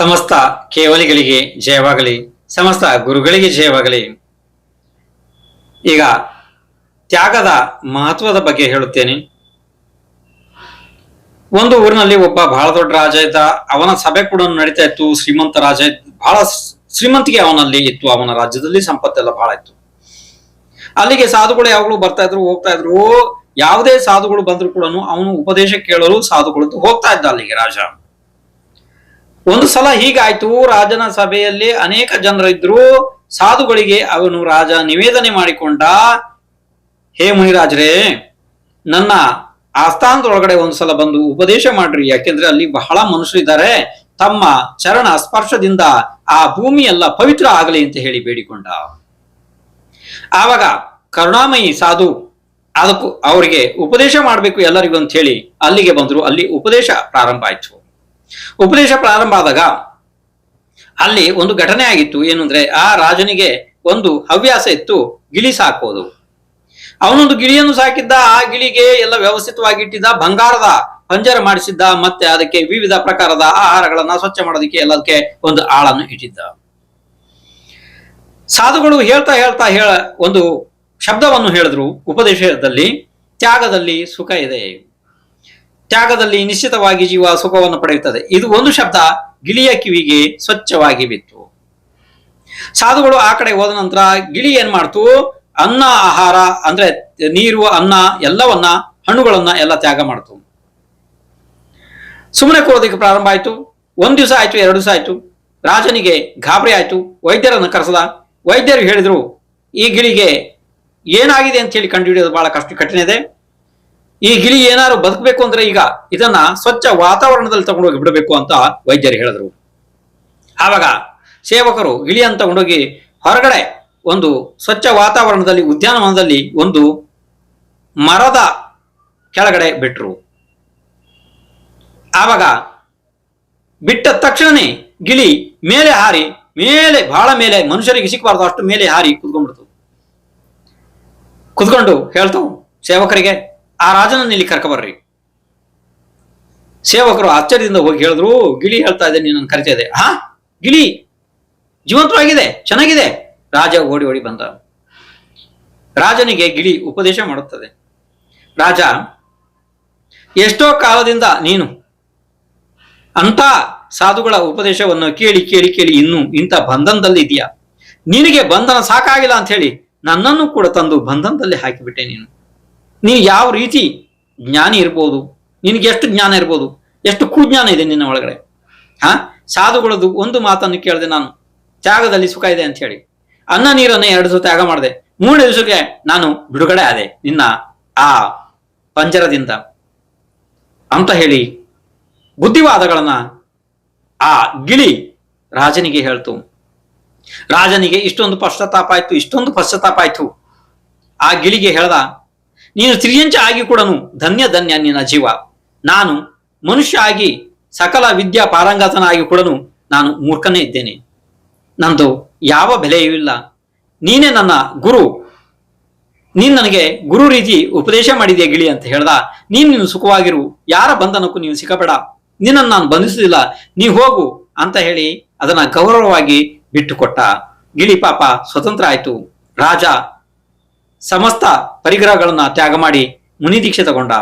ಸಮಸ್ತ ಕೇವಲಿಗಳಿಗೆ ಜಯವಾಗಲಿ, ಸಮಸ್ತ ಗುರುಗಳಿಗೆ ಜಯವಾಗಲಿ. ಈಗ ತ್ಯಾಗದ ಮಹತ್ವದ ಬಗ್ಗೆ ಹೇಳುತ್ತೇನೆ. ಒಂದು ಊರಿನಲ್ಲಿ ಒಬ್ಬ ಬಹಳ ದೊಡ್ಡ ರಾಜ ಇದ್ದ, ಅವನ ಸಭೆ ಕೂಡ ನಡೀತಾ ಇತ್ತು. ಶ್ರೀಮಂತ ರಾಜ ಬಹಳ ಶ್ರೀಮಂತಿಗೆ ಅವನಲ್ಲಿ ಇತ್ತು. ಅವನ ರಾಜ್ಯದಲ್ಲಿ ಸಂಪತ್ತೆಲ್ಲ ಬಹಳ ಇತ್ತು. ಅಲ್ಲಿಗೆ ಸಾಧುಗಳು ಯಾವಾಗಲೂ ಬರ್ತಾ ಇದ್ರು, ಹೋಗ್ತಾ ಇದ್ರು. ಯಾವುದೇ ಸಾಧುಗಳು ಬಂದ್ರು ಕೂಡ ಅವನು ಉಪದೇಶ ಕೇಳಲು ಸಾಧುಗಳು ಹೋಗ್ತಾ ಇದ್ದ ಅಲ್ಲಿಗೆ ರಾಜ. ಒಂದು ಸಲ ಹೀಗಾಯ್ತು, ರಾಜನ ಸಭೆಯಲ್ಲಿ ಅನೇಕ ಜನರಿದ್ರು ಸಾಧುಗಳಿಗೆ ಅವನು ರಾಜ ನಿವೇದನೆ ಮಾಡಿಕೊಂಡ, ಹೇ ಮುನಿರಾಜರೇ, ನನ್ನ ಆಸ್ಥಾನದೊಳಗಡೆ ಒಂದು ಸಲ ಬಂದು ಉಪದೇಶ ಮಾಡ್ರಿ. ಯಾಕೆಂದ್ರೆ ಅಲ್ಲಿ ಬಹಳ ಮನುಷ್ಯರಿದ್ದಾರೆ ತಮ್ಮ ಚರಣ ಸ್ಪರ್ಶದಿಂದ ಆ ಭೂಮಿ ಪವಿತ್ರ ಆಗಲಿ ಅಂತ ಹೇಳಿ ಬೇಡಿಕೊಂಡ. ಆವಾಗ ಕರುಣಾಮಯಿ ಸಾಧು ಅದಕ್ಕೂ ಅವರಿಗೆ ಉಪದೇಶ ಮಾಡಬೇಕು ಎಲ್ಲರಿಗೂ ಅಂತ ಹೇಳಿ ಅಲ್ಲಿಗೆ ಬಂದ್ರು. ಅಲ್ಲಿ ಉಪದೇಶ ಪ್ರಾರಂಭ ಆಯ್ತು. ಉಪದೇಶ ಪ್ರಾರಂಭ ಆದಾಗ ಅಲ್ಲಿ ಒಂದು ಘಟನೆ ಆಗಿತ್ತು. ಏನು ಅಂದ್ರೆ ಆ ರಾಜನಿಗೆ ಒಂದು ಹವ್ಯಾಸ ಇತ್ತು, ಗಿಳಿ ಸಾಕೋದು. ಅವನೊಂದು ಗಿಳಿಯನ್ನು ಸಾಕಿದ್ದ, ಆ ಗಿಳಿಗೆ ಎಲ್ಲ ವ್ಯವಸ್ಥಿತವಾಗಿ ಇಟ್ಟಿದ್ದ, ಬಂಗಾರದ ಪಂಜರ ಮಾಡಿಸಿದ್ದ, ಮತ್ತೆ ಅದಕ್ಕೆ ವಿವಿಧ ಪ್ರಕಾರದ ಆಹಾರಗಳನ್ನ ಸ್ವಚ್ಛ ಮಾಡೋದಕ್ಕೆ ಎಲ್ಲದಕ್ಕೆ ಒಂದು ಆಳನ್ನು ಇಟ್ಟಿದ್ದ. ಸಾಧುಗಳು ಹೇಳ್ತಾ ಹೇಳ್ತಾ ಹೇಳ ಒಂದು ಶಬ್ದವನ್ನು ಹೇಳಿದ್ರು ಉಪದೇಶದಲ್ಲಿ, ತ್ಯಾಗದಲ್ಲಿ ಸುಖ ಇದೆ. ತ್ಯಾಗದಲ್ಲಿ ನಿಶ್ಚಿತವಾಗಿ ಜೀವ ಸುಖವನ್ನು ಪಡೆಯುತ್ತದೆ. ಇದು ಒಂದು ಶಬ್ದ, ಗಿಳಿಯ ಕಿವಿಗೆ ಸ್ವಚ್ಛವಾಗಿ ಬಿತ್ತು. ಸಾಧುಗಳು ಆ ಕಡೆ ಹೋದ ನಂತರ ಗಿಳಿ ಏನ್ ಮಾಡ್ತು? ಅನ್ನ, ಆಹಾರ, ಅಂದ್ರೆ ನೀರು, ಅನ್ನ, ಎಲ್ಲವನ್ನ, ಹಣ್ಣುಗಳನ್ನ ಎಲ್ಲ ತ್ಯಾಗ ಮಾಡ್ತು. ಸುಮ್ಮನೆ ಕೂರೋದಕ್ಕೆ ಪ್ರಾರಂಭ ಆಯ್ತು. ಒಂದ್ ದಿವಸ ಆಯ್ತು, ಎರಡು ದಿವಸ ಆಯ್ತು. ರಾಜನಿಗೆ ಗಾಬರಿ ಆಯ್ತು. ವೈದ್ಯರನ್ನು ಕರೆಸದ. ವೈದ್ಯರು ಹೇಳಿದ್ರು, ಈ ಗಿಳಿಗೆ ಏನಾಗಿದೆ ಅಂತ ಹೇಳಿ ಕಂಡುಹಿಡಿಯೋದು ಬಹಳ ಕಷ್ಟ ಕಠಿಣ ಇದೆ. ಈ ಗಿಳಿ ಏನಾದ್ರು ಬದುಕಬೇಕು ಅಂದ್ರೆ ಈಗ ಇದನ್ನ ಸ್ವಚ್ಛ ವಾತಾವರಣದಲ್ಲಿ ತಗೊಂಡೋಗಿ ಬಿಡಬೇಕು ಅಂತ ವೈದ್ಯರು ಹೇಳಿದ್ರು. ಆವಾಗ ಸೇವಕರು ಗಿಳಿಯನ್ನು ತಗೊಂಡೋಗಿ ಹೊರಗಡೆ ಒಂದು ಸ್ವಚ್ಛ ವಾತಾವರಣದಲ್ಲಿ, ಉದ್ಯಾನವನದಲ್ಲಿ ಒಂದು ಮರದ ಕೆಳಗಡೆ ಬಿಟ್ರು. ಆವಾಗ ಬಿಟ್ಟ ತಕ್ಷಣನೇ ಗಿಳಿ ಮೇಲೆ ಹಾರಿ, ಮೇಲೆ ಬಹಳ ಮೇಲೆ, ಮನುಷ್ಯರಿಗೆ ಸಿಕ್ಕಬಾರ್ದು ಅಷ್ಟು ಮೇಲೆ ಹಾರಿ ಕುತ್ಕೊಂಡ್ಬಿಡ್ತು. ಕುತ್ಕೊಂಡು ಹೇಳ್ತಾವು ಸೇವಕರಿಗೆ ಆ ರಾಜನನ್ನ ಇಲ್ಲಿ ಕರ್ಕೊಬರ್ರಿ ಸೇವಕರು ಆಶ್ಚರ್ಯದಿಂದ ಹೋಗಿ ಹೇಳಿದ್ರು, ಗಿಳಿ ಹೇಳ್ತಾ ಇದೆ, ನೀನು ಕರಿತಾ ಇದೆ. ಹಾ? ಗಿಳಿ ಜೀವಂತವಾಗಿದೆ ಚೆನ್ನಾಗಿದೆ. ರಾಜ ಓಡಿ ಓಡಿ ಬಂದ. ರಾಜನಿಗೆ ಗಿಳಿ ಉಪದೇಶ ಮಾಡುತ್ತದೆ. ರಾಜ, ಎಷ್ಟೋ ಕಾಲದಿಂದ ನೀನು ಅಂತ ಸಾಧುಗಳ ಉಪದೇಶವನ್ನು ಕೇಳಿ ಕೇಳಿ ಕೇಳಿ ಇನ್ನು ಇಂಥ ಬಂಧನದಲ್ಲಿ ಇದೆಯಾ? ನಿನಗೆ ಬಂಧನ ಸಾಕಾಗಿಲ್ಲ ಅಂತ ಹೇಳಿ ನನ್ನನ್ನು ಕೂಡ ತಂದು ಬಂಧನದಲ್ಲಿ ಹಾಕಿಬಿಟ್ಟೆ ನೀನು. ನೀನು ಯಾವ ರೀತಿ ಜ್ಞಾನಿ ಇರ್ಬೋದು, ನಿನಗೆ ಎಷ್ಟು ಜ್ಞಾನ ಇರ್ಬೋದು, ಎಷ್ಟು ಕುಜ್ಞಾನ ಇದೆ ನಿನ್ನ ಒಳಗಡೆ? ಹಾ? ಸಾಧುಗಳದ್ದು ಒಂದು ಮಾತನ್ನು ಕೇಳಿದೆ ನಾನು, ತ್ಯಾಗದಲ್ಲಿ ಸುಖ ಇದೆ ಅಂತ ಹೇಳಿ. ಅನ್ನ ನೀರನ್ನು ಎರಡು ದಿವಸ ತ್ಯಾಗ ಮಾಡಿದೆ. ಮೂರನೇ ದಿವಸಕ್ಕೆ ನಾನು ಬಿಡುಗಡೆ ಆದೆ ನಿನ್ನ ಆ ಪಂಜರದಿಂದ. ಅಂತ ಹೇಳಿ ಬುದ್ಧಿವಾದಗಳನ್ನ ಆ ಗಿಳಿ ರಾಜನಿಗೆ ಹೇಳ್ತು. ರಾಜನಿಗೆ ಇಷ್ಟೊಂದು ಪಶ್ಚಾತ್ತಾಪ ಆಯ್ತು, ಇಷ್ಟೊಂದು ಪಶ್ಚಾತ್ತಾಪ ಆಯ್ತು. ಆ ಗಿಳಿಗೆ ಹೇಳ್ದ ನೀನು ಸ್ತ್ರೀಯಂಚ ಆಗಿ ಕೂಡನು. ಧನ್ಯ ಧನ್ಯ ನಿನ್ನ ಜೀವ. ನಾನು ಮನುಷ್ಯ ಆಗಿ ಸಕಲ ವಿದ್ಯಾ ಪಾರಂಗತನಾಗಿ ಕೂಡನು ನಾನು ಮೂರ್ಖನೇ ಇದ್ದೇನೆ. ನಂದು ಯಾವ ಬೆಲೆಯೂ ಇಲ್ಲ. ನೀನೇ ನನ್ನ ಗುರು. ನೀನ್ ನನಗೆ ಗುರು ರೀತಿ ಉಪದೇಶ ಮಾಡಿದೆ ಗಿಳಿ ಅಂತ ಹೇಳ್ದ. ನೀನ್ ನೀನು ಸುಖವಾಗಿರು. ಯಾರ ಬಂಧನಕ್ಕೂ ನೀನು ಸಿಕ್ಕಬೇಡ. ನಿನ್ನನ್ನು ನಾನು ಬಂಧಿಸುವುದಿಲ್ಲ. ನೀ ಹೋಗು ಅಂತ ಹೇಳಿ ಅದನ್ನ ಗೌರವವಾಗಿ ಬಿಟ್ಟುಕೊಟ್ಟ. ಗಿಳಿ ಪಾಪ ಸ್ವತಂತ್ರ ಆಯ್ತು. ರಾಜ ಸಮಸ್ತ ಪರಿಗ್ರಹಗಳನ್ನ ತ್ಯಾಗ ಮಾಡಿ ಮುನಿ ದೀಕ್ಷೆ ತಗೊಂಡ.